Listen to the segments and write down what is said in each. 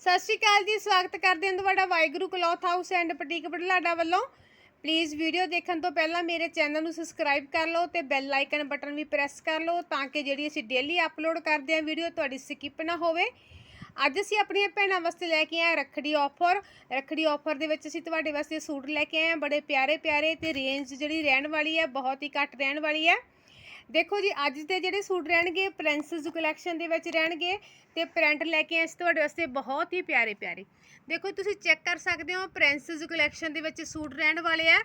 ਸਤਿ ਸ਼੍ਰੀ ਅਕਾਲ ਜੀ, ਸਵਾਗਤ ਕਰਦੇ ਹਾਂ ਤੁਹਾਡਾ Waheguru cloth house and boutique Budhlada ਵੱਲੋਂ। ਪਲੀਜ਼ ਵੀਡੀਓ ਦੇਖਣ ਤੋਂ ਪਹਿਲਾਂ ਮੇਰੇ ਚੈਨਲ ਨੂੰ ਸਬਸਕ੍ਰਾਈਬ ਕਰ ਲਓ ਤੇ ਬੈਲ ਆਈਕਨ ਬਟਨ ਵੀ ਪ੍ਰੈਸ ਕਰ ਲਓ ਤਾਂ ਕਿ ਜਿਹੜੀ ਅਸੀਂ ਡੇਲੀ ਅਪਲੋਡ ਕਰਦੇ ਹਾਂ ਵੀਡੀਓ ਤੁਹਾਡੀ ਸਕਿਪ ਨਾ ਹੋਵੇ। ਅੱਜ ਅਸੀਂ ਆਪਣੀਆਂ ਭੈਣਾਂ ਵਾਸਤੇ ਲੈ ਕੇ ਆਏ ਰੱਖੜੀ ਆਫਰ ਰੱਖੜੀ ਆਫਰ ਦੇ ਵਿੱਚ ਅਸੀਂ ਤੁਹਾਡੇ ਵਾਸਤੇ ਸੂਟ ਲੈ ਕੇ ਆਏ ਹਾਂ, ਬੜੇ ਪਿਆਰੇ ਪਿਆਰੇ ਤੇ ਰੇਂਜ ਜਿਹੜੀ ਰਹਿਣ ਵਾਲੀ ਹੈ, ਬਹੁਤ ਹੀ ਘੱਟ ਰਹਿਣ ਵਾਲੀ ਹੈ। ਦੇਖੋ ਜੀ, ਅੱਜ ਦੇ ਜਿਹੜੇ ਸੂਟ ਰਹਿਣਗੇ, ਪ੍ਰਿੰਸਸ ਕਲੈਕਸ਼ਨ ਦੇ ਵਿੱਚ ਰਹਿਣਗੇ ਤੇ ਪ੍ਰਿੰਟ ਲੈ ਕੇ ਆਏ ਅਸੀਂ ਤੁਹਾਡੇ ਵਾਸਤੇ ਬਹੁਤ ਹੀ ਪਿਆਰੇ ਪਿਆਰੇ। ਦੇਖੋ, ਤੁਸੀਂ ਚੈੱਕ ਕਰ ਸਕਦੇ ਹੋ, ਪ੍ਰਿੰਸਸ ਕਲੈਕਸ਼ਨ ਦੇ ਵਿੱਚ ਸੂਟ ਰਹਿਣ ਵਾਲੇ ਆ।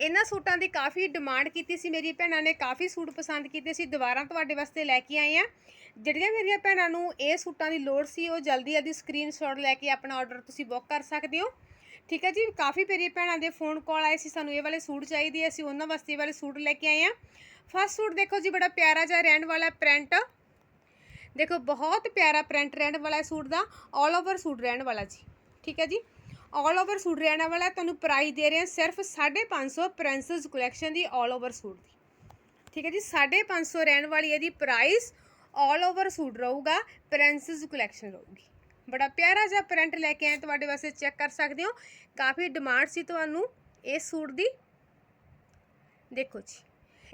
ਇਹਨਾਂ ਸੂਟਾਂ ਦੀ ਕਾਫੀ ਡਿਮਾਂਡ ਕੀਤੀ ਸੀ ਮੇਰੀ ਭੈਣਾਂ ਨੇ, ਕਾਫੀ ਸੂਟ ਪਸੰਦ ਕੀਤੇ ਸੀ, ਦੁਬਾਰਾ ਤੁਹਾਡੇ ਵਾਸਤੇ ਲੈ ਕੇ ਆਏ ਆ। ਜਿਹੜੀਆਂ ਮੇਰੀਆਂ ਭੈਣਾਂ ਨੂੰ ਇਹ ਸੂਟਾਂ ਦੀ ਲੋੜ ਸੀ, ਉਹ ਜਲਦੀ ਜਲਦੀ ਸਕਰੀਨਸ਼ਾਟ ਲੈ ਕੇ ਆਪਣਾ ਆਰਡਰ ਤੁਸੀਂ ਬੁੱਕ ਕਰ ਸਕਦੇ ਹੋ। ਠੀਕ ਹੈ ਜੀ, ਕਾਫੀ ਮੇਰੀ ਭੈਣਾਂ ਦੇ ਫੋਨ ਕਾਲ ਆਏ ਸੀ, ਸਾਨੂੰ ਇਹ ਵਾਲੇ ਸੂਟ ਚਾਹੀਦੇ ਅਸੀਂ ਉਹਨਾਂ ਵਾਸਤੇ ਇਹ ਵਾਲੇ ਸੂਟ ਲੈ ਕੇ ਆਏ ਆ। ਫਸਟ ਸੂਟ ਦੇਖੋ ਜੀ ਬੜਾ ਪਿਆਰਾ ਜਿਹਾ ਰਹਿਣ ਵਾਲਾ ਪ੍ਰਿੰਟ ਦੇਖੋ ਬਹੁਤ ਪਿਆਰਾ ਪ੍ਰਿੰਟ ਰਹਿਣ ਵਾਲਾ ਹੈ ਸੂਟ ਦਾ 올 ਓਵਰ ਸੂਟ ਰਹਿਣ ਵਾਲਾ ਜੀ ਠੀਕ ਹੈ ਜੀ 올 ਓਵਰ ਸੂਟ ਰਹਿਣ ਵਾਲਾ ਹੈ, ਤੁਹਾਨੂੰ ਪ੍ਰਾਈਸ ਦੇ ਰਹੇ ਹਾਂ ਸਿਰਫ 550 ਪ੍ਰਿੰਸਸ ਕਲੈਕਸ਼ਨ ਦੀ 올 ਓਵਰ ਸੂਟ ਦੀ ਠੀਕ ਹੈ ਜੀ 550 ਰਹਿਣ ਵਾਲੀ ਇਹਦੀ ਪ੍ਰਾਈਸ 올 ਓਵਰ ਸੂਟ ਰਹੂਗਾ ਪ੍ਰਿੰਸਸ ਕਲੈਕਸ਼ਨ ਰਹੂਗੀ ਬੜਾ ਪਿਆਰਾ ਜਿਹਾ ਪ੍ਰਿੰਟ ਲੈ ਕੇ ਆਏ ਤੁਹਾਡੇ ਵਾਸਤੇ ਚੈੱਕ ਕਰ ਸਕਦੇ ਹੋ ਕਾਫੀ ਡਿਮਾਂਡ ਸੀ ਤੁਹਾਨੂੰ ਇਸ ਸੂਟ ਦੀ ਦੇਖੋ ਜੀ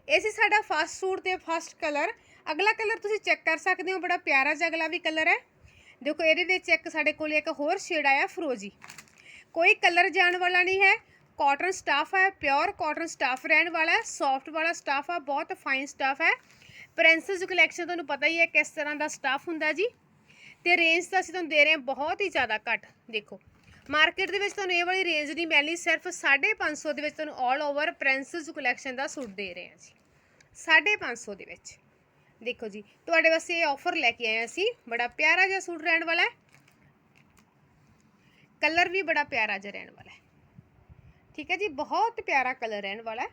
ਇਹ ਸੀ ਸਾਡਾ ਫਸਟ ਸੂਟ ਤੇ ਫਸਟ ਕਲਰ ਅਗਲਾ ਕਲਰ ਤੁਸੀਂ ਚੈੱਕ ਕਰ ਸਕਦੇ ਹੋ, ਬੜਾ ਪਿਆਰਾ ਜਿਹਾ ਅਗਲਾ ਵੀ ਕਲਰ ਹੈ। ਦੇਖੋ, ਇਹਦੇ ਵਿੱਚ ਇੱਕ ਸਾਡੇ ਕੋਲ ਇੱਕ ਹੋਰ ਸ਼ੇਡ ਆਇਆ ਫਰੋਜੀ ਕੋਈ ਕਲਰ ਜਾਣ ਵਾਲਾ ਨਹੀਂ ਹੈ। ਕਾਟਨ ਸਟਾਫ ਹੈ ਪਿਓਰ ਕਾਟਨ ਸਟਾਫ ਰਹਿਣ ਵਾਲਾ ਹੈ। ਸੌਫਟ ਵਾਲਾ ਸਟਾਫ ਹੈ ਬਹੁਤ ਫਾਈਨ ਸਟਾਫ ਹੈ। ਪ੍ਰਿੰਸਸ ਕਲੈਕਸ਼ਨ ਤੁਹਾਨੂੰ ਪਤਾ ਹੀ ਹੈ ਕਿਸ ਤਰ੍ਹਾਂ ਦਾ ਸਟਾਫ ਹੁੰਦਾ ਜੀ। ਤੇ ਰੇਂਜ ਤਾਂ ਅਸੀਂ ਤੁਹਾਨੂੰ ਦੇ ਰਹੇ ਹਾਂ ਬਹੁਤ ਹੀ ਜ਼ਿਆਦਾ ਘੱਟ, ਦੇਖੋ। ਮਾਰਕੀਟ ਦੇ ਵਿੱਚ ਤੁਹਾਨੂੰ ਇਹ ਵਾਲੀ ਰੇਂਜ ਨਹੀਂ ਮਿਲਣੀ, ਸਿਰਫ 550 ਦੇ ਵਿੱਚ ਤੁਹਾਨੂੰ 올 ਓਵਰ ਪ੍ਰਿੰਸਸ ਕਲੈਕਸ਼ਨ ਦਾ ਸੂਟ ਦੇ ਰਹੇ ਹਾਂ ਜੀ। 550 ਦੇ ਵਿੱਚ। ਦੇਖੋ ਜੀ, ਤੁਹਾਡੇ ਵਾਸਤੇ ਇਹ ਆਫਰ ਲੈ ਕੇ ਆਏ ਅਸੀਂ। ਬੜਾ ਪਿਆਰਾ ਜਿਹਾ ਸੂਟ ਰਹਿਣ ਵਾਲਾ ਹੈ। ਕਲਰ ਵੀ ਬੜਾ ਪਿਆਰਾ ਜਿਹਾ ਰਹਿਣ ਵਾਲਾ ਹੈ। ਠੀਕ ਹੈ ਜੀ, ਬਹੁਤ ਪਿਆਰਾ ਕਲਰ ਰਹਿਣ ਵਾਲਾ ਹੈ।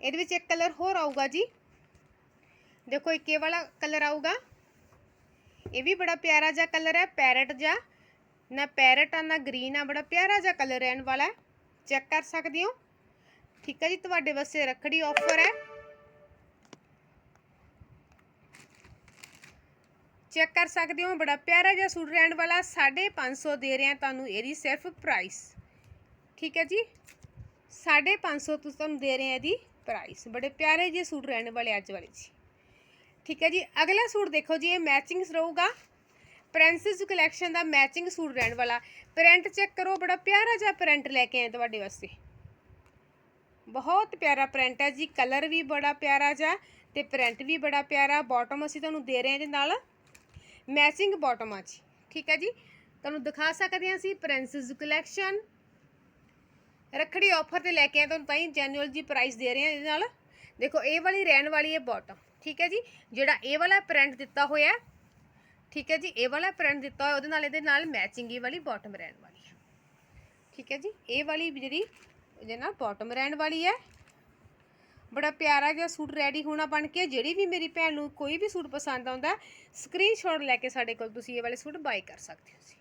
ਇਹਦੇ ਵਿੱਚ ਇੱਕ ਕਲਰ ਹੋਰ ਆਊਗਾ ਜੀ। ਦੇਖੋ, ਇੱਕ ਇਹ ਵਾਲਾ ਕਲਰ ਆਊਗਾ। ਇਹ ਵੀ ਬੜਾ ਪਿਆਰਾ ਜਿਹਾ ਕਲਰ ਹੈ ਪੈਰਟ ਜਿਹਾ। ਨਾ ਪੈਰਟ ਆ, ਨਾ ਗ੍ਰੀਨ ਆ, ਬੜਾ ਪਿਆਰਾ ਜਿਹਾ ਕਲਰ ਰਹਿਣ ਵਾਲਾ ਹੈ। ਚੈੱਕ ਕਰ ਸਕਦੇ ਹੋ। ਠੀਕ ਹੈ ਜੀ, ਤੁਹਾਡੇ ਵਾਸਤੇ ਰੱਖੜੀ ਆਫਰ ਹੈ। ਚੈੱਕ ਕਰ ਸਕਦੇ ਹੋ, ਬੜਾ ਪਿਆਰਾ ਜਿਹਾ ਸੂਟ ਰਹਿਣ ਵਾਲਾ 550 ਦੇ ਰਹੇ ਹਾਂ ਤੁਹਾਨੂੰ ਇਹਦੀ ਸਿਰਫ ਪ੍ਰਾਈਸ ਠੀਕ ਹੈ ਜੀ 550 ਤੁਸੀਂ ਤੁਹਾਨੂੰ ਦੇ ਰਹੇ ਹਾਂ ਇਹਦੀ ਪ੍ਰਾਈਸ ਬੜੇ ਪਿਆਰੇ ਜਿਹੇ ਸੂਟ ਰਹਿਣ ਵਾਲੇ ਅੱਜ ਵਾਲੇ ਜੀ। ਠੀਕ ਹੈ ਜੀ, ਅਗਲਾ ਸੂਟ ਦੇਖੋ ਜੀ, ਇਹ ਮੈਚਿੰਗ ਰਹੂਗਾ। ਪ੍ਰਿੰਸਸ ਕਲੈਕਸ਼ਨ ਦਾ ਮੈਚਿੰਗ ਸੂਟ ਰਹਿਣ ਵਾਲਾ। ਪ੍ਰਿੰਟ ਚੈੱਕ ਕਰੋ, ਬੜਾ ਪਿਆਰਾ ਜਿਹਾ ਪ੍ਰਿੰਟ ਲੈ ਕੇ ਆਏ ਤੁਹਾਡੇ ਵਾਸਤੇ। ਬਹੁਤ ਪਿਆਰਾ ਪ੍ਰਿੰਟ ਹੈ ਜੀ ਕਲਰ ਵੀ ਬੜਾ ਪਿਆਰਾ ਜਿਹਾ ਤੇ ਪ੍ਰਿੰਟ ਵੀ ਬੜਾ ਪਿਆਰਾ। ਬਾਟਮ ਅਸੀਂ ਤੁਹਾਨੂੰ ਦੇ ਰਹੇ ਹਾਂ ਇਹਦੇ ਨਾਲ ਮੈਚਿੰਗ ਬਾਟਮ ਆ ਜੀ, ਠੀਕ ਹੈ ਜੀ? ਤੁਹਾਨੂੰ ਦਿਖਾ ਸਕਦੇ ਹਾਂ ਅਸੀਂ ਪ੍ਰਿੰਸਸ ਕਲੈਕਸ਼ਨ ਰੱਖੜੀ ਆਫਰ ਤੇ ਲੈ ਕੇ ਆਏ, ਤੁਹਾਨੂੰ ਤਾਂ ਹੀ ਜੈਨੂਅਲ ਜੀ ਪ੍ਰਾਈਸ ਦੇ ਰਹੇ ਹਾਂ ਇਹਦੇ ਨਾਲ। ਦੇਖੋ, ਇਹ ਵਾਲੀ ਰਹਿਣ ਵਾਲੀ ਹੈ ਬਾਟਮ ਠੀਕ ਹੈ ਜੀ? ਜਿਹੜਾ ਇਹ ਵਾਲਾ ਪ੍ਰਿੰਟ ਦਿੱਤਾ ਹੋਇਆ ਠੀਕ ਹੈ ਜੀ? ਇਹ ਵਾਲਾ ਪ੍ਰਿੰਟ ਦਿੱਤਾ ਹੋਇਆ, ਉਹਦੇ ਨਾਲ ਇਹਦੇ ਨਾਲ ਮੈਚਿੰਗ ਇਹ ਵਾਲੀ ਬਾਟਮ ਰਹਿਣ ਵਾਲੀ ਹੈ। ਠੀਕ ਹੈ ਜੀ? ਇਹ ਵਾਲੀ ਜਿਹੜੀ ਇਹਦੇ ਨਾਲ ਬਾਟਮ ਰਹਿਣ ਵਾਲੀ ਹੈ। ਬੜਾ ਪਿਆਰਾ ਜਿਹਾ ਸੂਟ ਰੈਡੀ ਹੋਣਾ ਬਣ ਕੇ, ਜਿਹੜੀ ਵੀ ਮੇਰੀ ਭੈਣ ਨੂੰ ਕੋਈ ਵੀ ਸੂਟ ਪਸੰਦ ਆਉਂਦਾ ਸਕਰੀਨਸ਼ਾਟ ਲੈ ਕੇ ਸਾਡੇ ਕੋਲ ਤੁਸੀਂ ਇਹ ਵਾਲੇ ਸੂਟ ਬਾਈ ਕਰ ਸਕਦੇ ਹੋ ਜੀ।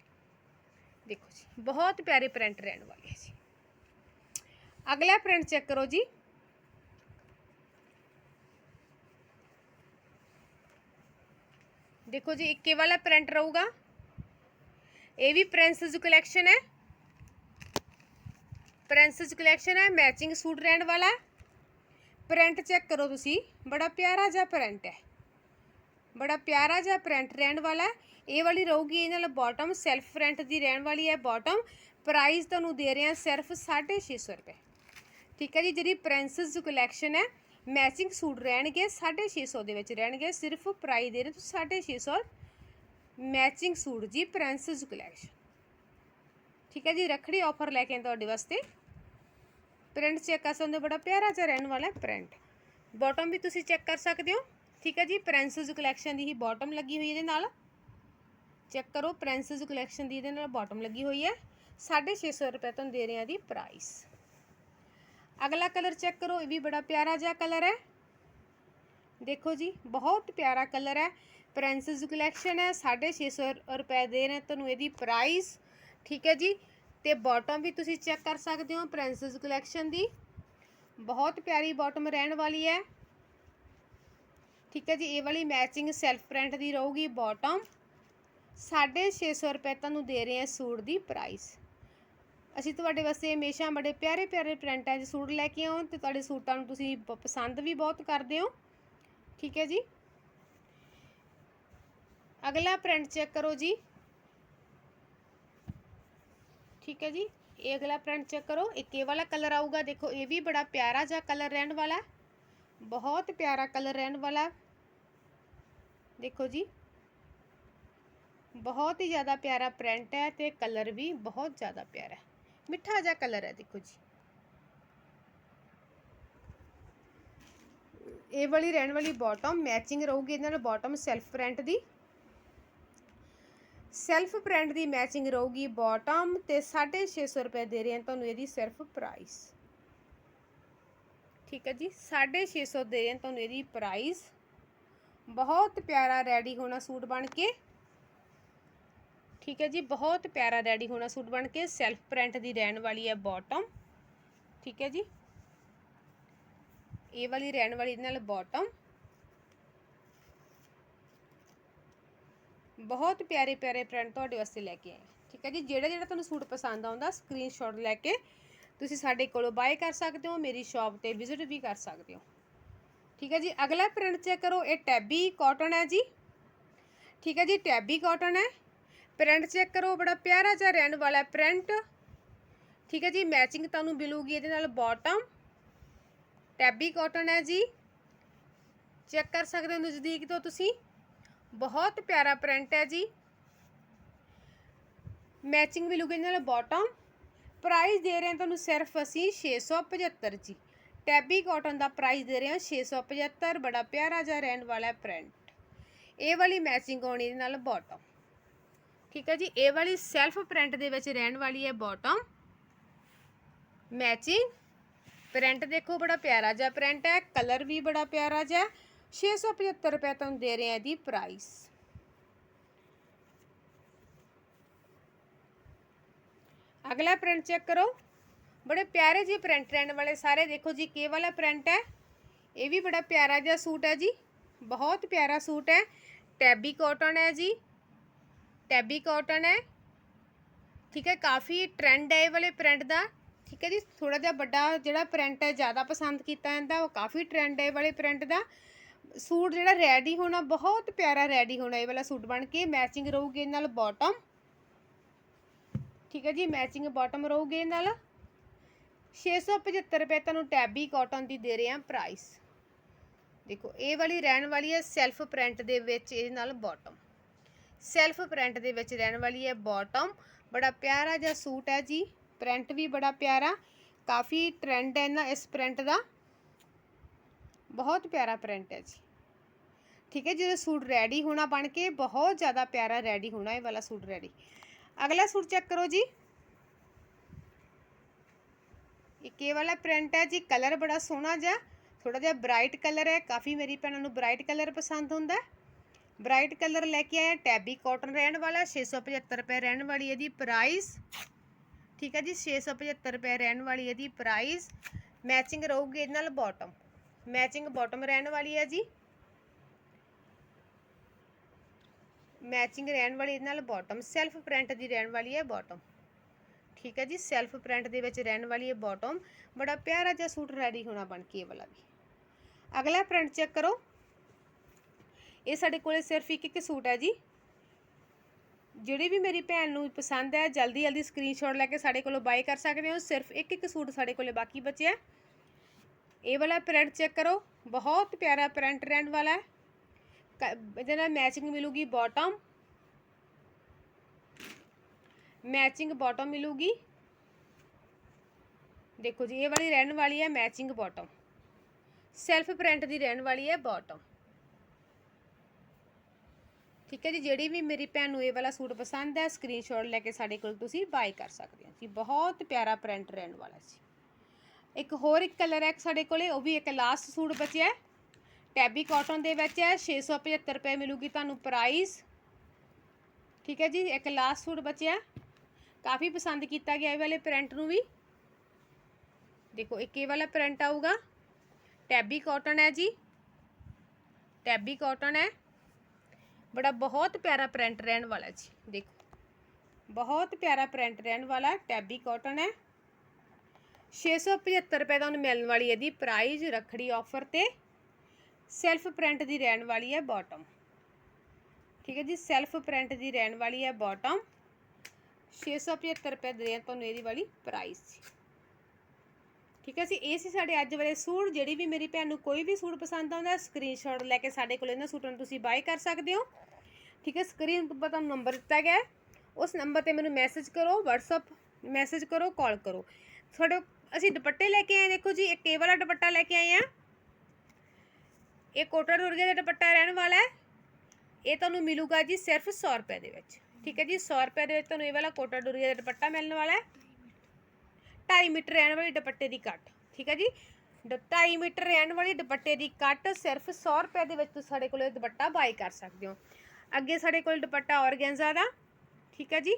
ਦੇਖੋ ਜੀ, ਬਹੁਤ ਪਿਆਰੇ ਪ੍ਰਿੰਟ ਰਹਿਣ ਵਾਲੇ ਹੈ ਜੀ। ਅਗਲਾ ਪ੍ਰਿੰਟ ਚੈੱਕ ਕਰੋ ਜੀ। ਦੇਖੋ ਜੀ, ਇੱਕੇ ਵਾਲਾ ਪ੍ਰਿੰਟ ਰਹੂਗਾ। ਇਹ ਵੀ ਪ੍ਰਿੰਸਸ ਕਲੈਕਸ਼ਨ ਹੈ। ਪ੍ਰਿੰਸਸ ਕਲੈਕਸ਼ਨ ਹੈ, ਮੈਚਿੰਗ ਸੂਟ ਰਹਿਣ ਵਾਲਾ ਪ੍ਰਿੰਟ ਚੈੱਕ ਕਰੋ ਤੁਸੀਂ, ਬੜਾ ਪਿਆਰਾ ਜਿਹਾ ਪ੍ਰਿੰਟ ਹੈ। ਬੜਾ ਪਿਆਰਾ ਜਿਹਾ ਪ੍ਰਿੰਟ ਰਹਿਣ ਵਾਲਾ ਇਹ ਵਾਲੀ ਰਹੂਗੀ ਇਹ ਨਾਲ ਬਾਟਮ ਸੈਲਫ ਪ੍ਰਿੰਟ ਦੀ ਰਹਿਣ ਵਾਲੀ ਹੈ ਬਾਟਮ ਪ੍ਰਾਈਸ ਤੁਹਾਨੂੰ ਦੇ ਰਹੇ ਹਾਂ ਸਿਰਫ 650 ਰੁਪਏ। ਠੀਕ ਹੈ ਜੀ, ਜਿਹੜੀ ਪ੍ਰਿੰਸਸ ਕਲੈਕਸ਼ਨ ਹੈ, ਮੈਚਿੰਗ ਸੂਟ ਰਹਿਣਗੇ 650 ਦੇ ਵਿੱਚ ਰਹਿਣਗੇ। ਸਿਰਫ ਪ੍ਰਾਈਸ ਦੇ ਰਹੇ ਤੁਸੀਂ 650 ਮੈਚਿੰਗ ਸੂਟ ਜੀ, ਪ੍ਰਿੰਸਸ ਕਲੈਕਸ਼ਨ। ਠੀਕ ਹੈ ਜੀ, ਰੱਖੜੀ ਆਫਰ ਲੈ ਕੇ ਆਏ ਤੁਹਾਡੇ ਵਾਸਤੇ। ਪ੍ਰਿੰਟ ਚੈੱਕ ਕਰ ਸਕਦੇ ਹੋ, ਬੜਾ ਪਿਆਰਾ ਜਿਹਾ ਰਹਿਣ ਵਾਲਾ ਹੈ ਪ੍ਰਿੰਟ। ਬਾਟਮ ਵੀ ਤੁਸੀਂ ਚੈੱਕ ਕਰ ਸਕਦੇ ਹੋ। ਠੀਕ ਹੈ ਜੀ ਪ੍ਰਿੰਸਸ ਕਲੈਕਸ਼ਨ ਦੀ ਹੀ ਬਾਟਮ ਲੱਗੀ ਹੋਈ ਇਹਦੇ ਨਾਲ। ਚੈੱਕ ਕਰੋ ਪ੍ਰਿੰਸਸ ਕਲੈਕਸ਼ਨ ਦੀ ਇਹਦੇ ਨਾਲ ਬਾਟਮ ਲੱਗੀ ਹੋਈ ਹੈ। 650 ਰੁਪਏ ਤੁਹਾਨੂੰ ਦੇ ਰਹੇ ਹਾਂ ਦੀ ਪ੍ਰਾਈਸ ਅਗਲਾ ਕਲਰ ਚੈੱਕ ਕਰੋ, ਇਹ ਵੀ ਬੜਾ ਪਿਆਰਾ ਜਿਹਾ ਕਲਰ ਹੈ। ਦੇਖੋ ਜੀ, ਬਹੁਤ ਪਿਆਰਾ ਕਲਰ ਹੈ। ਪ੍ਰਿੰਸਸ ਕਲੈਕਸ਼ਨ ਹੈ 650 ਰੁਪਏ ਦੇ ਰਹੇ ਤੁਹਾਨੂੰ ਇਹਦੀ ਪ੍ਰਾਈਸ ਠੀਕ ਹੈ ਜੀ ਤੇ ਬਾਟਮ ਵੀ ਤੁਸੀਂ ਚੈੱਕ ਕਰ ਸਕਦੇ ਹੋ ਪ੍ਰਿੰਸਸ ਕਲੈਕਸ਼ਨ ਦੀ। ਬਹੁਤ ਪਿਆਰੀ ਬਾਟਮ ਰਹਿਣ ਵਾਲੀ ਹੈ। ਠੀਕ ਹੈ ਜੀ, ਇਹ ਵਾਲੀ ਮੈਚਿੰਗ ਸੈਲਫ ਪ੍ਰਿੰਟ ਦੀ ਰਹੂਗੀ ਬਾਟਮ 650 ਰੁਪਏ ਤੁਹਾਨੂੰ ਦੇ ਰਹੇ ਹਾਂ ਸੂਟ ਦੀ ਪ੍ਰਾਈਸ ਅਸੀਂ ਤੁਹਾਡੇ ਵਾਸਤੇ ਹਮੇਸ਼ਾ ਬੜੇ ਪਿਆਰੇ ਪਿਆਰੇ ਪ੍ਰਿੰਟਾਂ 'ਚ ਸੂਟ ਲੈ ਕੇ ਆਉਂ ਤੇ ਤੁਹਾਡੇ ਸੂਟਾਂ ਨੂੰ ਤੁਸੀਂ ਪ- ਪਸੰਦ ਵੀ ਬਹੁਤ ਕਰਦੇ ਹੋ। ਠੀਕ ਹੈ ਜੀ। ਅਗਲਾ ਪ੍ਰਿੰਟ ਚੈੱਕ ਕਰੋ ਜੀ। ਠੀਕ ਹੈ ਜੀ। ਇਹ ਅਗਲਾ ਪ੍ਰਿੰਟ ਚੈੱਕ ਕਰੋ। ਇੱਕ ਇਹ ਵਾਲਾ ਕਲਰ ਆਊਗਾ। ਦੇਖੋ, ਇਹ ਵੀ ਬੜਾ ਪਿਆਰਾ ਜਿਹਾ ਕਲਰ ਰਹਿਣ ਵਾਲਾ। ਹੈ। ਬਹੁਤ ਪਿਆਰਾ ਕਲਰ ਰਹਿਣ ਵਾਲਾ। ਹੈ। ਦੇਖੋ ਜੀ। ਬਹੁਤ ਹੀ ਜ਼ਿਆਦਾ ਪਿਆਰਾ ਪ੍ਰਿੰਟ ਹੈ ਤੇ ਕਲਰ ਵੀ ਬਹੁਤ ਜ਼ਿਆਦਾ ਪਿਆਰਾ ਮਿੱਠਾ ਜਿਹਾ ਕਲਰ ਹੈ, ਦੇਖੋ ਜੀ। ਇਹ ਵਾਲੀ ਰਹਿਣ ਵਾਲੀ ਬਾਟਮ ਮੈਚਿੰਗ ਰਹੂਗੀ ਇਹਨਾਂ ਨਾਲ ਬਾਟਮ ਸੈਲਫ ਪ੍ਰਿੰਟ ਦੀ। ਸੈਲਫ ਪ੍ਰਿੰਟ ਦੀ ਮੈਚਿੰਗ ਰਹੂਗੀ ਬਾਟਮ ਤੇ 650 ਰੁਪਏ ਦੇ ਰਹੇ ਹਾਂ ਤੁਹਾਨੂੰ ਇਹਦੀ ਸਿਰਫ ਪ੍ਰਾਈਸ। ਠੀਕ ਹੈ ਜੀ 650 ਦੇ ਰਹੇ ਹਾਂ ਤੁਹਾਨੂੰ ਇਹਦੀ ਪ੍ਰਾਈਸ। ਬਹੁਤ ਪਿਆਰਾ ਰੈਡੀ ਹੋਣਾ ਸੂਟ ਬਣ ਕੇ। ਠੀਕ ਹੈ ਜੀ, ਬਹੁਤ ਪਿਆਰਾ ਰੈਡੀ ਹੋਣਾ ਸੂਟ ਬਣ ਕੇ, ਸੈਲਫ ਪ੍ਰਿੰਟ ਦੀ ਰਹਿਣ ਵਾਲੀ ਹੈ ਬਾਟਮ। ਠੀਕ ਹੈ ਜੀ, ਇਹ ਵਾਲੀ ਰਹਿਣ ਵਾਲੀ ਇਹਦੇ ਨਾਲ ਬਾਟਮ। ਬਹੁਤ ਪਿਆਰੇ ਪਿਆਰੇ ਪ੍ਰਿੰਟ ਤੁਹਾਡੇ ਵਾਸਤੇ ਲੈ ਕੇ ਆਏ। ਠੀਕ ਹੈ ਜੀ? ਜਿਹੜਾ ਜਿਹੜਾ ਤੁਹਾਨੂੰ ਸੂਟ ਪਸੰਦ ਆਉਂਦਾ ਸਕਰੀਨਸ਼ਾਟ ਲੈ ਕੇ ਤੁਸੀਂ ਸਾਡੇ ਕੋਲੋਂ ਬਾਏ ਕਰ ਸਕਦੇ ਹੋ, ਮੇਰੀ ਸ਼ਾਪ ਤੇ ਵਿਜ਼ਿਟ ਵੀ ਕਰ ਸਕਦੇ ਹੋ। ਠੀਕ ਹੈ ਜੀ? ਅਗਲਾ ਪ੍ਰਿੰਟ ਚੈੱਕ ਕਰੋ, ਇਹ ਟੈਬੀ ਕਾਟਨ ਹੈ ਜੀ। ਠੀਕ ਹੈ ਜੀ? ਟੈਬੀ ਕਾਟਨ ਹੈ। ਪ੍ਰਿੰਟ ਚੈੱਕ ਕਰੋ, ਬੜਾ ਪਿਆਰਾ ਜਿਹਾ ਰਹਿਣ ਵਾਲਾ ਪ੍ਰਿੰਟ ਠੀਕ ਹੈ ਜੀ? ਮੈਚਿੰਗ ਤੁਹਾਨੂੰ ਮਿਲੂਗੀ ਇਹਦੇ ਨਾਲ ਬਾਟਮ ਟੈਬੀ ਕਾਟਨ ਹੈ ਜੀ। ਚੈੱਕ ਕਰ ਸਕਦੇ ਹੋ ਨਜ਼ਦੀਕ ਤੋਂ ਤੁਸੀਂ। ਬਹੁਤ ਪਿਆਰਾ ਪ੍ਰਿੰਟ ਹੈ ਜੀ। ਮੈਚਿੰਗ ਵੀ ਮਿਲੂਗੀ ਇਹਦੇ ਨਾਲ ਬਾਟਮ ਪ੍ਰਾਈਸ ਦੇ ਰਹੇ ਹਾਂ ਤੁਹਾਨੂੰ ਸਿਰਫ ਅਸੀਂ 675 ਜੀ। ਟੈਬੀ ਕਾਟਨ ਦਾ ਪ੍ਰਾਈਸ ਦੇ ਰਹੇ ਹਾਂ 675 ਬੜਾ ਪਿਆਰਾ ਜਿਹਾ ਰਹਿਣ ਵਾਲਾ ਪ੍ਰਿੰਟ ਇਹ ਵਾਲੀ ਮੈਚਿੰਗ ਹੋਣੀ ਇਹਦੇ ਨਾਲ ਬਾਟਮ ਠੀਕ ਹੈ ਜੀ, ਇਹ ਵਾਲੀ ਸੈਲਫ ਪ੍ਰਿੰਟ ਦੇ ਵਿੱਚ ਰਹਿਣ ਵਾਲੀ ਹੈ ਬਾਟਮ ਮੈਚਿੰਗ ਪ੍ਰਿੰਟ ਦੇਖੋ, ਬੜਾ ਪਿਆਰਾ ਜਿਹਾ ਪ੍ਰਿੰਟ ਹੈ ਕਲਰ ਵੀ ਬੜਾ ਪਿਆਰਾ ਜਿਹਾ। 675 ਰੁਪਏ ਤੁਹਾਨੂੰ ਦੇ ਰਹੇ ਹਾਂ ਇਹਦੀ ਪ੍ਰਾਈਸ ਅਗਲਾ ਪ੍ਰਿੰਟ ਚੈੱਕ ਕਰੋ। ਬੜੇ ਪਿਆਰੇ ਜਿਹੇ ਪ੍ਰਿੰਟ ਰਹਿਣ ਵਾਲੇ ਸਾਰੇ ਦੇਖੋ ਜੀ, ਕੇ ਵਾਲਾ ਪ੍ਰਿੰਟ ਹੈ? ਇਹ ਵੀ ਬੜਾ ਪਿਆਰਾ ਜਿਹਾ ਸੂਟ ਹੈ ਜੀ। ਬਹੁਤ ਪਿਆਰਾ ਸੂਟ ਹੈ। ਟੈਬੀ ਕਾਟਨ ਹੈ ਜੀ। ਟੈਬੀ ਕਾਟਨ ਹੈ। ਠੀਕ ਹੈ, ਕਾਫੀ ਟ੍ਰੈਂਡ ਹੈ ਇਹ ਵਾਲੇ ਪ੍ਰਿੰਟ ਦਾ। ਠੀਕ ਹੈ ਜੀ ਥੋੜਾ ਜਿਹਾ ਵੱਡਾ ਜਿਹੜਾ ਪ੍ਰਿੰਟ ਹੈ, ਜ਼ਿਆਦਾ ਪਸੰਦ ਕੀਤਾ ਜਾਂਦਾ, ਉਹ ਕਾਫੀ ਟ੍ਰੈਂਡ ਹੈ ਵਾਲੇ ਪ੍ਰਿੰਟ ਦਾ। ਸੂਟ ਜਿਹੜਾ ਰੈਡੀ ਹੋਣਾ, ਬਹੁਤ ਪਿਆਰਾ ਰੈਡੀ ਹੋਣਾ, ਇਹ ਵਾਲਾ ਸੂਟ ਬਣ ਕੇ ਮੈਚਿੰਗ ਰਹੂਗੀ ਇਹਦੇ ਨਾਲ ਬਾਟਮ ਠੀਕ ਹੈ ਜੀ ਮੈਚਿੰਗ ਬਾਟਮ ਰਹੂਗੀ ਇਹਦੇ ਨਾਲ। 675 ਰੁਪਏ ਤੁਹਾਨੂੰ ਟੈਬੀ ਕਾਟਨ ਦੀ ਦੇ ਰਹੇ ਹਾਂ ਪ੍ਰਾਈਸ ਦੇਖੋ, ਇਹ ਵਾਲੀ ਰਹਿਣ ਵਾਲੀ ਹੈ ਸੈਲਫ ਪ੍ਰਿੰਟ ਦੇ ਵਿੱਚ ਇਹਦੇ ਨਾਲ ਬਾਟਮ ਸੈਲਫ ਪ੍ਰਿੰਟ ਦੇ ਵਿੱਚ ਰਹਿਣ ਵਾਲੀ ਹੈ ਬਾਟਮ ਬੜਾ ਪਿਆਰਾ ਜਿਹਾ ਸੂਟ ਹੈ ਜੀ ਪ੍ਰਿੰਟ ਵੀ ਬੜਾ ਪਿਆਰਾ। ਕਾਫੀ ਟ੍ਰੈਂਡ ਹੈ ਨਾ ਇਸ ਪ੍ਰਿੰਟ ਦਾ। ਬਹੁਤ ਪਿਆਰਾ ਪ੍ਰਿੰਟ ਹੈ ਜੀ। ਠੀਕ ਹੈ ਜਦੋਂ ਸੂਟ ਰੈਡੀ ਹੋਣਾ ਬਣ ਕੇ ਬਹੁਤ ਜ਼ਿਆਦਾ ਪਿਆਰਾ ਰੈਡੀ ਹੋਣਾ ਇਹ ਵਾਲਾ ਸੂਟ ਰੈਡੀ ਅਗਲਾ ਸੂਟ ਚੈੱਕ ਕਰੋ ਜੀ। ਇੱਕ ਇਹ ਵਾਲਾ ਪ੍ਰਿੰਟ ਹੈ ਜੀ ਕਲਰ ਬੜਾ ਸੋਹਣਾ ਜਿਹਾ ਥੋੜਾ ਜਿਹਾ ਬ੍ਰਾਈਟ ਕਲਰ ਹੈ। ਕਾਫੀ ਮੇਰੀ ਭੈਣਾਂ ਨੂੰ ਬ੍ਰਾਈਟ ਕਲਰ ਪਸੰਦ ਹੁੰਦਾ ਹੈ। ਬ੍ਰਾਈਟ ਕਲਰ ਲੈ ਕੇ ਆਇਆ ਟੈਬੀ ਕਾਟਨ ਰਹਿਣ ਵਾਲਾ 675 ਰੁਪਏ ਰਹਿਣ ਵਾਲੀ ਇਹਦੀ ਪ੍ਰਾਈਸ ਠੀਕ ਹੈ ਜੀ 675 ਰੁਪਏ ਰਹਿਣ ਵਾਲੀ ਇਹਦੀ ਪ੍ਰਾਈਸ ਮੈਚਿੰਗ ਰਹੂਗੀ ਇਹਦੇ ਨਾਲ ਬਾਟਮ ਮੈਚਿੰਗ ਬਾਟਮ ਰਹਿਣ ਵਾਲੀ ਹੈ ਜੀ। ਮੈਚਿੰਗ ਰਹਿਣ ਵਾਲੀ ਇਹਦੇ ਨਾਲ ਬਾਟਮ, ਸੈਲਫ ਪ੍ਰਿੰਟ ਦੀ ਰਹਿਣ ਵਾਲੀ ਹੈ ਬਾਟਮ। ਠੀਕ ਹੈ ਜੀ, ਸੈਲਫ ਪ੍ਰਿੰਟ ਦੇ ਵਿੱਚ ਰਹਿਣ ਵਾਲੀ ਹੈ ਬਾਟਮ। ਬੜਾ ਪਿਆਰਾ ਜਿਹਾ ਸੂਟ ਰੈਡੀ ਹੋਣਾ ਬਣ ਕੇ ਇਹ ਵਾਲਾ ਵੀ। ਅਗਲਾ ਪ੍ਰਿੰਟ ਚੈੱਕ ਕਰੋ। ਇਹ ਸਾਡੇ ਕੋਲੇ ਸਿਰਫ ਇੱਕ ਇੱਕ ਸੂਟ ਹੈ ਜੀ। ਜਿਹੜੀ ਵੀ ਮੇਰੀ ਭੈਣ ਨੂੰ ਪਸੰਦ ਹੈ ਜਲਦੀ ਜਲਦੀ ਸਕਰੀਨਸ਼ਾਟ ਲੈ ਕੇ ਸਾਡੇ ਕੋਲੋਂ ਬਾਈ ਕਰ ਸਕਦੇ ਹੋ। ਸਿਰਫ ਇੱਕ ਇੱਕ ਸੂਟ ਸਾਡੇ ਕੋਲੇ ਬਾਕੀ ਬਚਿਆ। ਇਹ ਵਾਲਾ ਪ੍ਰਿੰਟ ਚੈੱਕ ਕਰੋ। ਬਹੁਤ ਪਿਆਰਾ ਪ੍ਰਿੰਟ ਰਹਿਣ ਵਾਲਾ ਹੈ। ਕ- ਇਹਦੇ ਨਾਲ ਮੈਚਿੰਗ ਮਿਲੂਗੀ ਬਾਟਮ ਮੈਚਿੰਗ ਬਾਟਮ ਮਿਲੂਗੀ। ਦੇਖੋ ਜੀ, ਇਹ ਵਾਲੀ ਰਹਿਣ ਵਾਲੀ ਹੈ ਮੈਚਿੰਗ ਬਾਟਮ ਸੈਲਫ ਪ੍ਰਿੰਟ ਦੀ ਰਹਿਣ ਵਾਲੀ ਹੈ ਬਾਟਮ ਠੀਕ ਹੈ ਜੀ, ਜਿਹੜੀ ਵੀ ਮੇਰੀ ਭੈਣ ਨੂੰ ਇਹ ਵਾਲਾ ਸੂਟ ਪਸੰਦ ਹੈ ਸਕਰੀਨਸ਼ਾਟ ਲੈ ਕੇ ਸਾਡੇ ਕੋਲ ਤੁਸੀਂ ਬਾਈ ਕਰ ਸਕਦੇ ਹੋ। ਜੀ, ਬਹੁਤ ਪਿਆਰਾ ਪ੍ਰਿੰਟ ਰਹਿਣ ਵਾਲਾ ਜੀ। ਇੱਕ ਹੋਰ ਇੱਕ ਕਲਰ ਹੈ ਸਾਡੇ ਕੋਲੇ, ਉਹ ਵੀ ਇੱਕ ਲਾਸਟ ਸੂਟ ਬਚਿਆ ਹੈ। ਟੈਬੀ ਕਾਟਨ ਦੇ ਵਿੱਚ ਹੈ 675 ਰੁਪਏ ਮਿਲੂਗੀ ਤੁਹਾਨੂੰ ਪ੍ਰਾਈਸ ਠੀਕ ਹੈ ਜੀ, ਇੱਕ ਲਾਸਟ ਸੂਟ ਬਚਿਆ ਕਾਫੀ ਪਸੰਦ ਕੀਤਾ ਗਿਆ ਇਹ ਵਾਲੇ ਪ੍ਰਿੰਟ ਨੂੰ ਵੀ। ਦੇਖੋ, ਇੱਕ ਇਹ ਵਾਲਾ ਪ੍ਰਿੰਟ ਆਊਗਾ। ਟੈਬੀ ਕਾਟਨ ਹੈ ਜੀ। ਟੈਬੀ ਕਾਟਨ ਹੈ। ਬੜਾ ਬਹੁਤ ਪਿਆਰਾ ਪ੍ਰਿੰਟ ਰਹਿਣ ਵਾਲਾ ਜੀ, ਦੇਖੋ। ਬਹੁਤ ਪਿਆਰਾ ਪ੍ਰਿੰਟ ਰਹਿਣ ਵਾਲਾ ਟੈਬੀ ਕਾਟਨ ਹੈ। 675 ਰੁਪਏ ਦਾ ਉਹਨੂੰ ਮਿਲਣ ਵਾਲੀ ਇਹਦੀ ਪ੍ਰਾਈਜ਼ ਰੱਖੜੀ ਆਫਰ ਤੇ। ਸੈਲਫ ਪ੍ਰਿੰਟ ਦੀ ਰਹਿਣ ਵਾਲੀ ਹੈ ਬਾਟਮ ਠੀਕ ਹੈ ਜੀ ਸੈਲਫ ਪ੍ਰਿੰਟ ਦੀ ਰਹਿਣ ਵਾਲੀ ਹੈ ਬਾਟਮ 675 ਰੁਪਏ ਦੇ ਤੁਹਾਨੂੰ ਇਹਦੀ ਵਾਲੀ ਪ੍ਰਾਈਸ ਠੀਕ ਹੈ ਜੀ, ਇਹ ਸੀ ਸਾਡੇ ਅੱਜ ਵਾਲੇ ਸੂਟ। ਜਿਹੜੀ ਵੀ ਮੇਰੀ ਭੈਣ ਨੂੰ ਕੋਈ ਵੀ ਸੂਟ ਪਸੰਦ ਆਉਂਦਾ ਸਕਰੀਨਸ਼ਾਟ ਲੈ ਕੇ ਸਾਡੇ ਕੋਲ ਇਹਨਾਂ ਸੂਟਾਂ ਨੂੰ ਤੁਸੀਂ ਬਾਏ ਕਰ ਸਕਦੇ ਹੋ। ਠੀਕ ਹੈ ਸਕਰੀਨ ਉੱਪਰ ਤੁਹਾਨੂੰ ਨੰਬਰ ਦਿੱਤਾ ਗਿਆ ਉਸ ਨੰਬਰ ਤੇ ਮੈਨੂੰ ਮੈਸੇਜ ਕਰੋ, WhatsApp ਮੈਸੇਜ ਕਰੋ ਕਾਲ ਕਰੋ। ਤੁਹਾਡੇ ਅਸੀਂ ਦੁਪੱਟੇ ਲੈ ਕੇ ਆਏ ਦੇਖੋ ਜੀ, ਇੱਕ ਇਹ ਵਾਲਾ ਦੁਪੱਟਾ ਲੈ ਕੇ ਆਏ ਆ ਇਹ ਕੋਟਾ ਡੋਰੀਆ ਦਾ ਦੁਪੱਟਾ ਰਹਿਣ ਵਾਲਾ ਹੈ। ਇਹ ਤੁਹਾਨੂੰ ਮਿਲੂਗਾ ਜੀ ਸਿਰਫ 100 ਰੁਪਏ ਦੇ ਵਿੱਚ, ਠੀਕ ਹੈ ਜੀ 100 ਰੁਪਏ ਦੇ ਵਿੱਚ ਤੁਹਾਨੂੰ ਇਹ ਵਾਲਾ ਕੋਟਾ ਡੋਰੀਆ ਦਾ ਦੁਪੱਟਾ ਮਿਲਣ ਵਾਲਾ ਹੈ। 2.5 ਮੀਟਰ ਰਹਿਣ ਵਾਲੀ ਦੁਪੱਟੇ ਦੀ ਕੱਟ, ਠੀਕ ਹੈ ਜੀ। 2.5 ਮੀਟਰ ਰਹਿਣ ਵਾਲੀ ਦੁਪੱਟੇ ਦੀ ਕੱਟ ਸਿਰਫ 100 ਰੁਪਏ ਦੇ ਵਿੱਚ ਤੁਸੀਂ ਸਾਡੇ ਕੋਲ ਇਹ ਦੁਪੱਟਾ ਬਾਈ ਕਰ ਸਕਦੇ ਹੋ। ਅੱਗੇ ਸਾਡੇ ਕੋਲ ਦੁਪੱਟਾ ਔਰਗੈਂਜ਼ਾ ਦਾ, ਠੀਕ ਹੈ ਜੀ।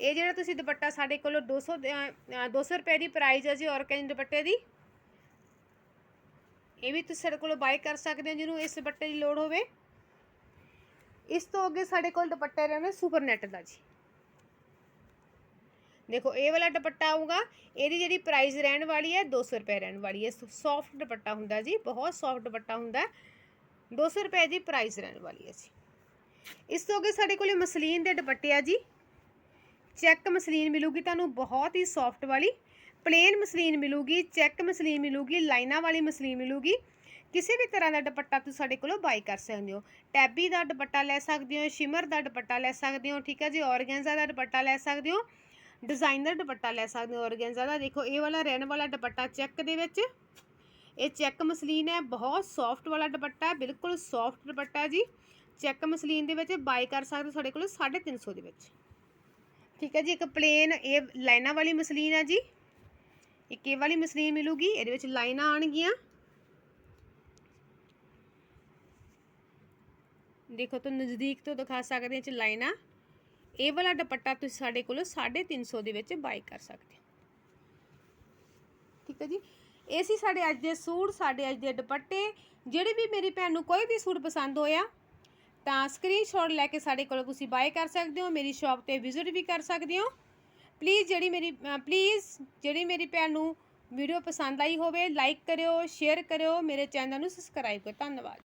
ਇਹ ਜਿਹੜਾ ਤੁਸੀਂ ਦੁਪੱਟਾ ਸਾਡੇ ਕੋਲ 200 ਦੇ- ਅ, 200 ਰੁਪਏ ਦੀ ਪ੍ਰਾਈਸ ਹੈ ਜੀ ਔਰਗੈਂਜ਼ਾ ਦੁਪੱਟੇ ਦੀ। ਇਹ ਵੀ ਤੁਸੀਂ ਸਾਡੇ ਕੋਲੋਂ ਬਾਈ ਕਰ ਸਕਦੇ ਹੋ ਜਿਹਨੂੰ ਇਸ ਦੁਪੱਟੇ ਦੀ ਲੋੜ ਹੋਵੇ। ਇਸ ਤੋਂ ਅੱਗੇ ਸਾਡੇ ਕੋਲ ਦੁਪੱਟਾ ਰਹਿਣਾ ਸੁਪਰ ਨੈਟ ਦਾ ਜੀ। ਦੇਖੋ ਇਹ ਵਾਲਾ ਦੁਪੱਟਾ ਆਊਗਾ ਇਹਦੀ ਜਿਹੜੀ ਪ੍ਰਾਈਸ ਰਹਿਣ ਵਾਲੀ ਹੈ 200 ਰੁਪਏ ਰਹਿਣ ਵਾਲੀ ਹੈ। ਸੌਫਟ ਦੁਪੱਟਾ ਹੁੰਦਾ ਜੀ ਬਹੁਤ ਸੌਫਟ ਦੁਪੱਟਾ ਹੁੰਦਾ। 200 ਰੁਪਏ ਦੀ ਪ੍ਰਾਈਸ ਰਹਿਣ ਵਾਲੀ ਹੈ ਜੀ। ਇਸ ਤੋਂ ਅੱਗੇ ਸਾਡੇ ਕੋਲੇ ਮਸਲੀਨ ਦੇ ਦੁਪੱਟੇ ਆ ਜੀ। ਚੈੱਕ ਮਸਲੀਨ ਮਿਲੂਗੀ ਤੁਹਾਨੂੰ ਬਹੁਤ ਹੀ ਸੌਫਟ ਵਾਲੀ ਪਲੇਨ ਮਸਲੀਨ ਮਿਲੂਗੀ ਚੈੱਕ ਮਸਲੀਨ ਮਿਲੂਗੀ, ਲਾਈਨਾਂ ਵਾਲੀ ਮਸਲੀਨ ਮਿਲੂਗੀ। ਕਿਸੇ ਵੀ ਤਰ੍ਹਾਂ ਦਾ ਦੁਪੱਟਾ ਤੁਸੀਂ ਸਾਡੇ ਕੋਲੋਂ ਬਾਈ ਕਰ ਸਕਦੇ ਹੋ। ਟੈਬੀ ਦਾ ਦੁਪੱਟਾ ਲੈ ਸਕਦੇ ਹੋ ਸ਼ਿਮਰ ਦਾ ਦੁਪੱਟਾ ਲੈ ਸਕਦੇ ਹੋ, ਠੀਕ ਹੈ ਜੀ, ਔਰਗੈਂਜ਼ਾ ਦਾ ਦੁਪੱਟਾ ਲੈ ਸਕਦੇ ਹੋ ਡਿਜ਼ਾਈਨਰ ਦੁਪੱਟਾ ਲੈ ਸਕਦੇ ਹੋ, ਔਰਗੈਂਜ਼ਾ ਦਾ ਦੇਖੋ, ਇਹ ਵਾਲਾ ਰਹਿਣ ਵਾਲਾ ਦੁਪੱਟਾ ਚੈੱਕ ਦੇ ਵਿੱਚ। ਇਹ ਚੈੱਕ ਮਸਲੀਨ ਹੈ, ਬਹੁਤ ਸੌਫਟ ਵਾਲਾ ਦੁਪੱਟਾ ਹੈ ਬਿਲਕੁਲ ਸੌਫਟ ਦੁਪੱਟਾ ਜੀ। ਚੈੱਕ ਮਸਲੀਨ ਦੇ ਵਿੱਚ ਬਾਈ ਕਰ ਸਕਦੇ ਹੋ ਸਾਡੇ ਕੋਲ 350 ਦੇ ਵਿੱਚ। ਠੀਕ ਹੈ ਜੀ, ਇੱਕ ਪਲੇਨ ਇਹ ਲਾਈਨਾਂ ਵਾਲੀ ਮਸਲੀਨ ਹੈ ਜੀ। ਇੱਕ ਇਹ ਵਾਲੀ ਮਸਲੀਨ ਮਿਲੂਗੀ, ਇਹਦੇ ਵਿੱਚ ਲਾਈਨਾਂ ਆਣਗੀਆਂ ਦੇਖੋ, ਤਾਂ ਨਜ਼ਦੀਕ ਤੋਂ ਦਿਖਾ ਸਕਦੇ ਹਾਂ ਚ ਲਾਈਨਾਂ। ਇਹ ਵਾਲਾ ਦੁਪੱਟਾ ਤੁਸੀਂ ਸਾਡੇ ਕੋਲੋਂ 350 ਦੇ ਵਿੱਚ ਬਾਈ ਕਰ ਸਕਦੇ ਹੋ। ਠੀਕ ਹੈ ਜੀ, ਇਹ ਸੀ ਸਾਡੇ ਅੱਜ ਦੇ ਸੂਟ, ਸਾਡੇ ਅੱਜ ਦੇ ਦੁਪੱਟੇ। ਜਿਹੜੇ ਵੀ ਮੇਰੀ ਭੈਣ ਨੂੰ ਕੋਈ ਵੀ ਸੂਟ ਪਸੰਦ ਹੋਇਆ ਤਾਂ ਸਕਰੀਨਸ਼ਾਟ ਲੈ ਕੇ ਸਾਡੇ ਕੋਲੋਂ ਤੁਸੀਂ ਬਾਏ ਕਰ ਸਕਦੇ ਹੋ, ਮੇਰੀ ਸ਼ਾਪ ਤੇ ਵਿਜ਼ਿਟ ਵੀ ਕਰ ਸਕਦੇ ਹੋ। ਪਲੀਜ਼ ਜਿਹੜੀ ਮੇਰੀ ਪਲੀਜ਼ ਜਿਹੜੀ ਮੇਰੀ ਭੈਣ ਨੂੰ ਵੀਡੀਓ ਪਸੰਦ ਆਈ ਹੋਵੇ ਲਾਈਕ ਕਰਿਓ ਸ਼ੇਅਰ ਕਰਿਓ, ਮੇਰੇ ਚੈਨਲ ਨੂੰ ਸਬਸਕ੍ਰਾਈਬ ਕਰੋ ਧੰਨਵਾਦ।